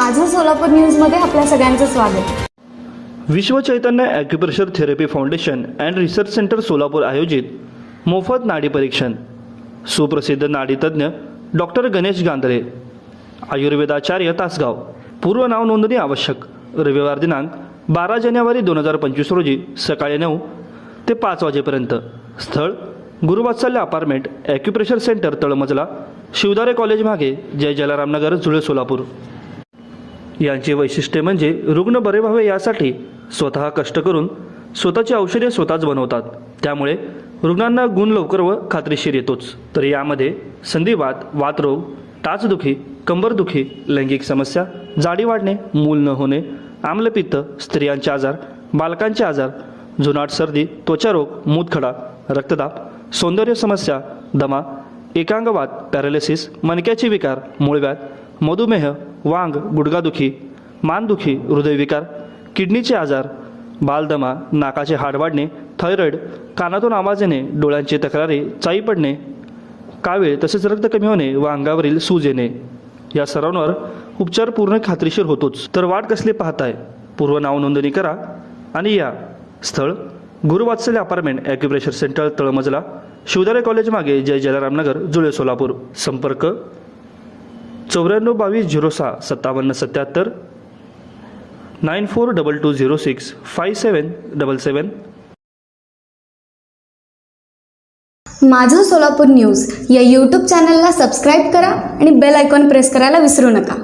माझं सोलापूर न्यूजमध्ये आपल्या सगळ्यांचं स्वागत. Vishwa Chaitanya acupressure therapy foundation and research centre Solapur आयोजित मोफत नाडी परीक्षण. सुप्रसिद्ध नाडीतज्ञ डॉक्टर गणेश गांधरे. आयुर्वेदाचार्य तासगाव. पूर्व नाव नोंदणी आवश्यक. रविवार दिनांक बारा जानेवारी दोन हजार पंचवीस रोजी सकाळी नऊ ते पाच वाजेपर्यंत. स्थळ गुरुवात्सल्य अपार्टमेंट ॲक्युप्रेशर सेंटर तळमजला. शिवदारे कॉलेज मागे जय जलारामनगर जुळे सोलापूर. यांचे वैशिष्ट्य म्हणजे रुग्ण बरे व्हावे यासाठी स्वतः कष्ट करून स्वतःची औषधे स्वतःच बनवतात. त्यामुळे रुग्णांना गुण लवकर व खात्रीशीर येतोच. तर यामध्ये संधिवात वातरोग टाचदुखी कंबरदुखी लैंगिक समस्या जाडी वाढणे मूल न होणे आम्लपित्त स्त्रियांचे आजार बालकांचे आजार जुनाट सर्दी त्वचारोग मूतखडा रक्तदाब सौंदर्य समस्या दमा एकांगवात पॅरालिसिस मणक्याचे विकार मूळव्यात मधुमेह वांग गुडघादुखी मानदुखी हृदयविकार किडनीचे आजार बालदमा नाकाचे हाड वाढणे थायरॉईड कानातून आवाज येणे डोळ्यांची तक्रारी चाई पडणे. कावीळ तसेच रक्त कमी होणे व अंगावरील सूज येणे. या सर्वांवर उपचार पूर्ण खात्रीशीर होतोच. तर वाट कसली पाहताय? पूर्व नाव नोंदणी करा. आणि या स्थळ गुरुवात्सल्य अपार्टमेंट ॲक्युप्रेशर सेंटर तळमजला शिवदारे कॉलेज मागे जय जलारामनगर जुळे सोलापूर. संपर्क चौऱ्याण्णव बावीस झिरो सहा सत्तावन्न सत्याहत्तर nine four double two zero six five seven double seven माझं सोलापूर न्यूज या यूट्यूब चॅनलला सबस्क्राईब करा आणि बेल आयकॉन प्रेस करायला विसरू नका.